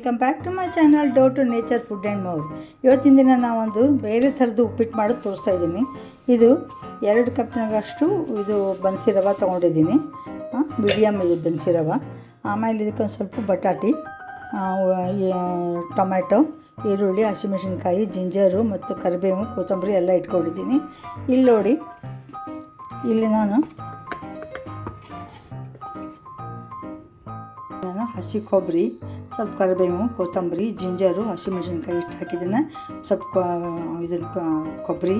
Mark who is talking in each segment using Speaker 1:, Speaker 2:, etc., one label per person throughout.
Speaker 1: Welcome back to my channel dough to nature food and more ಇವತ್ತಿನ ದಿನ ನಾವೊಂದು ಬೇರೆ ಥರದ್ದು ಉಪ್ಪಿಟ್ಟು ಮಾಡೋದು ತೋರಿಸ್ತಾ ಇದ್ದೀನಿ. ಇದು ಎರಡು ಕಪ್ನಾಗಷ್ಟು ಇದು ಬನ್ಸಿ ರವೆ ತೊಗೊಂಡಿದ್ದೀನಿ. ಮೀಡಿಯಮ್ ಇದು ಬನ್ಸಿ ರವೆ. ಆಮೇಲೆ ಇದಕ್ಕೊಂದು ಸ್ವಲ್ಪ ಬಟಾಟಿ ಟೊಮ್ಯಾಟೊ, ಈರುಳ್ಳಿ, ಹಸಿಮೆಣಸಿನ್ಕಾಯಿ, ಜಿಂಜರು ಮತ್ತು ಕರಿಬೇವು, ಕೊತ್ತಂಬರಿ ಎಲ್ಲ ಇಟ್ಕೊಂಡಿದ್ದೀನಿ. ಇಲ್ಲಿ ನೋಡಿ, ಇಲ್ಲಿ ನಾನು ನಾನು ಹಸಿ ಕೊಬ್ಬರಿ ಸ್ವಲ್ಪ ಕರಿಬೇವು, ಕೊತ್ತಂಬರಿ, ಜಿಂಜರು, ಹಸಿಮೆಣಸಿನ್ಕಾಯಿ ಇಷ್ಟು ಹಾಕಿದ್ದನ್ನು ಸ್ವಲ್ಪ ಇದನ್ನು ಕೊಬ್ಬರಿ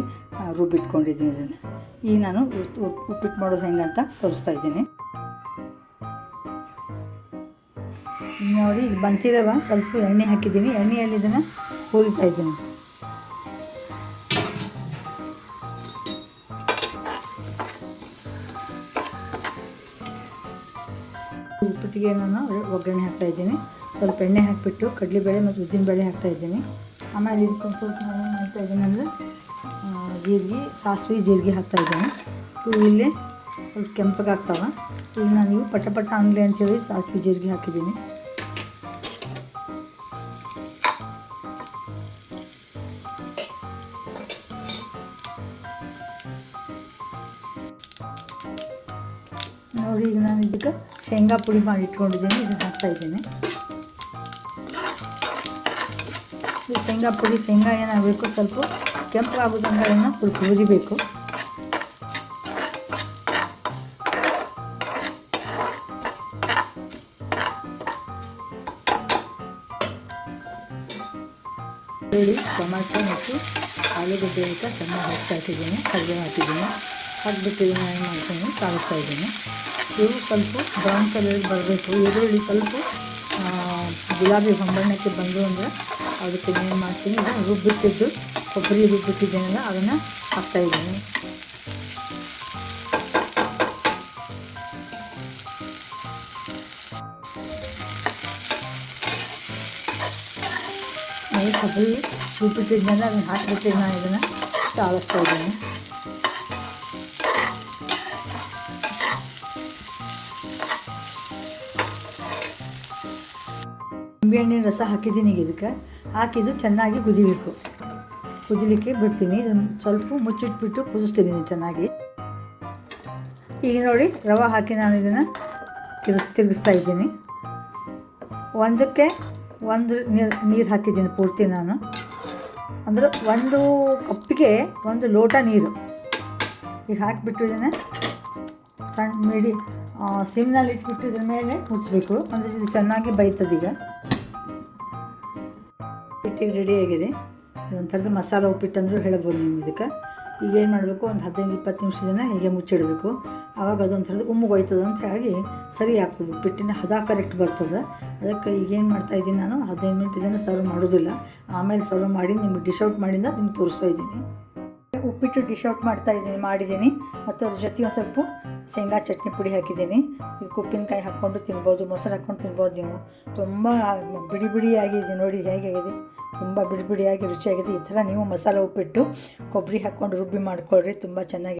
Speaker 1: ರುಬ್ಬಿಟ್ಕೊಂಡಿದ್ದೀನಿ ಇದನ್ನು. ಈಗ ನಾನು ಉಪ್ಪಿಟ್ಟು ಮಾಡೋದು ಹೆಂಗೆ ಅಂತ ತೋರಿಸ್ತಾ ಇದ್ದೀನಿ. ನೋಡಿ, ಇದು ಬನ್ಸಿರವ ಸ್ವಲ್ಪ ಎಣ್ಣೆ ಹಾಕಿದ್ದೀನಿ. ಎಣ್ಣೆಯಲ್ಲಿ ಇದನ್ನು ಹುರಿತಾ ಇದ್ದೀನಿ. ಉಪ್ಪಿಟ್ಟಿಗೆ ನಾನು ಒಗ್ಗರಣೆ ಹಾಕ್ತಾ ಇದ್ದೀನಿ. ಸ್ವಲ್ಪ ಎಣ್ಣೆ ಹಾಕಿಬಿಟ್ಟು ಕಡಲೆಬೇಳೆ ಮತ್ತು ಹಾಕ್ತಾ ಇದ್ದೀನಿ. ಆಮೇಲೆ ಇದಕ್ಕೊಂದು ಸ್ವಲ್ಪ ನಾನು ಏನು ಮಾಡ್ತಾ ಇದ್ದೀನಿ ಅಂದರೆ ಜೀರಿಗೆ, ಸಾಸಿವೆ ಜೀರಿಗೆ ಹಾಕ್ತಾ ಇದ್ದೀನಿ. ಇವು ಇಲ್ಲೇ ಸ್ವಲ್ಪ ಕೆಂಪಗೆ ಹಾಕ್ತಾವೆ ಈಗ ನಾನು ಇವು ಪಟ ಪಟ ಅಂತ ಅಂತೇಳಿ ಸಾಸಿವೆ ಜೀರಿಗೆ ಹಾಕಿದ್ದೀನಿ. ನೋಡಿ, ಈಗ ನಾನು ಇದಕ್ಕೆ ಶೇಂಗಾ ಪುಡಿ ಮಾಡಿ ಇಟ್ಕೊಂಡಿದ್ದೀನಿ. ಇದನ್ನು ಹಾಕ್ತಾ ಇದ್ದೀನಿ. ಈ ಶೇಂಗಾ ಪುಡಿ ಶೇಂಗಾ ಏನಾಗಬೇಕು ಸ್ವಲ್ಪ ಕೆಂಪು ಆಗೋದಂಗೆ ಅದನ್ನು ಸ್ವಲ್ಪ ಹುರಿಬೇಕು. ಹೇಳಿ ಟೊಮ್ಯಾಟೊ ಮತ್ತು ಆಲೂಗಡ್ಡೆ ಅಂತ ಚೆನ್ನಾಗಿ ಹೆಚ್ಚು ಹಾಕಿದ್ದೀನಿ ಕರಿಬೇವು ಹಾಕಿದ್ದೀನಿ. ಹಾಕಿಬಿಟ್ಟು ಇದನ್ನು ಏನು ಮಾಡ್ತೀನಿ ಕಾಳಿಸ್ತಾ ಇದ್ದೀನಿ. ಇವು ಸ್ವಲ್ಪ ಬ್ರೌನ್ ಕಲರ್ ಬರಬೇಕು. ಈರುಳ್ಳಿ ಸ್ವಲ್ಪ ಆ, ಗುಲಾಬಿ ಹೊಂಬಣ್ಣಕ್ಕೆ ಬಂದು ಅಂದರೆ ಅದಕ್ಕೆ ಏನು ಮಾಡ್ತೀನಿ ನಾನು ರುಬ್ಬಿಟ್ಟಿದ್ದು, ಕೊಬ್ಬರಿ ರುಬ್ಬಿಟ್ಟಿದ್ದೀನಲ್ಲ, ಅದನ್ನು ಹಾಕ್ತಾಯಿದ್ದೀನಿ ಈ ಕೊಬ್ಬರಿ ರುಬ್ಬಿಟ್ಟಿದ್ದೆಲ್ಲ ಅದನ್ನು ಹಾಕಿಬಿಟ್ಟು ನಾನು ಇದನ್ನು ತಾಳಿಸ್ತಾ ಇದ್ದೀನಿ. ನಿಂಬೆಹಣ್ಣಿನ ರಸ ಹಾಕಿದ್ದೀನಿ ಇದಕ್ಕೆ. ಹಾಕಿದ್ದು ಚೆನ್ನಾಗಿ ಕುದಿಬೇಕು. ಕುದಿಲಿಕ್ಕೆ ಬಿಡ್ತೀನಿ. ಇದನ್ನು ಸ್ವಲ್ಪ ಮುಚ್ಚಿಟ್ಬಿಟ್ಟು ಕುದಿಸ್ತೀನಿ ಚೆನ್ನಾಗಿ. ಈಗ ನೋಡಿ, ರವೆ ಹಾಕಿ ನಾನು ಇದನ್ನು ತಿರುಗಿಸ್, ತಿರುಗಿಸ್ತಾ ಇದ್ದೀನಿ. ಒಂದಕ್ಕೆ ಒಂದು ನೀರು ನೀರು ಹಾಕಿದ್ದೀನಿ ಪೂರ್ತಿ ನಾನು. ಅಂದರೆ ಒಂದು ಕಪ್ಪಿಗೆ ಒಂದು ಲೋಟ ನೀರು. ಈಗ ಹಾಕಿಬಿಟ್ಟು ಇದನ್ನು ಸಣ್ಣ ಮಿಡಿ ಸಿಮ್ನಲ್ಲಿ ಇಟ್ಬಿಟ್ಟು ಇದ್ರ ಮೇಲೆ ಮುಚ್ಚಬೇಕು ಅಂದರೆ ಇದು ಚೆನ್ನಾಗಿ ಬೈತದೀಗ. ಉಪ್ಪಿಟ್ಟಿಗೆ ರೆಡಿ ಆಗಿದೆ. ಒಂಥರದ ಮಸಾಲ ಉಪ್ಪಿಟ್ಟು ಅಂದರೂ ಹೇಳ್ಬೋದು ನೀವು ಇದಕ್ಕೆ. ಈಗ ಏನು ಮಾಡಬೇಕು? ಒಂದು ಹದಿನೈದು, ಇಪ್ಪತ್ತು ನಿಮಿಷದನ್ನ ಹೀಗೆ ಮುಚ್ಚಿಡಬೇಕು. ಆವಾಗ ಅದೊಂಥರದ್ದು ಉಮ್ಮುಗೋಯ್ತದೆ ಅಂತ ಹೇಳಿ ಸರಿ ಆಗ್ತದೆ. ಉಪ್ಪಿಟ್ಟಿನ ಹದ ಕರೆಕ್ಟ್ ಬರ್ತದೆ. ಅದಕ್ಕೆ ಈಗೇನು ಮಾಡ್ತಾಯಿದ್ದೀನಿ ನಾನು? ಹದಿನೈದು ಮಿನಿಟ್ ಇದನ್ನು ಸರ್ವ್ ಮಾಡೋದಿಲ್ಲ. ಆಮೇಲೆ ಸರ್ವ್ ಮಾಡಿ ನಿಮ್ಗೆ ಡಿಶ್ ಔಟ್ ಮಾಡಿಂದ ನಿಮ್ಗೆ ತೋರಿಸ್ತಾ ಇದ್ದೀನಿ. ಉಪ್ಪಿಟ್ಟು ಡಿಶ್ ಔಟ್ ಮಾಡ್ತಾ ಇದ್ದೀನಿ, ಮಾಡಿದ್ದೀನಿ. ಮತ್ತು ಅದ್ರ ಜೊತೆ ಒಂದು ಸ್ವಲ್ಪ ಶೇಂಗಾ ಚಟ್ನಿ ಪುಡಿ ಹಾಕಿದ್ದೀನಿ. ಇದು ಉಪ್ಪಿನಕಾಯಿ ಹಾಕ್ಕೊಂಡು ತಿನ್ಬೋದು, ಮೊಸರು ಹಾಕ್ಕೊಂಡು ತಿನ್ಬೋದು ನೀವು. ತುಂಬ ಬಿಡಿ ಬಿಡಿಯಾಗಿದೆ ನೋಡಿ ಹೇಗಾಗಿದೆ. ತುಂಬ ಬಿಡಿ ಬಿಡಿಯಾಗಿ ರುಚಿಯಾಗಿದೆ. ಈ ಥರ ನೀವು ಮಸಾಲೆ ಉಪ್ಪಿಟ್ಟು ಕೊಬ್ಬರಿ ಹಾಕ್ಕೊಂಡು ರುಬ್ಬಿ ಮಾಡ್ಕೊಳ್ರಿ ತುಂಬ ಚೆನ್ನಾಗಿ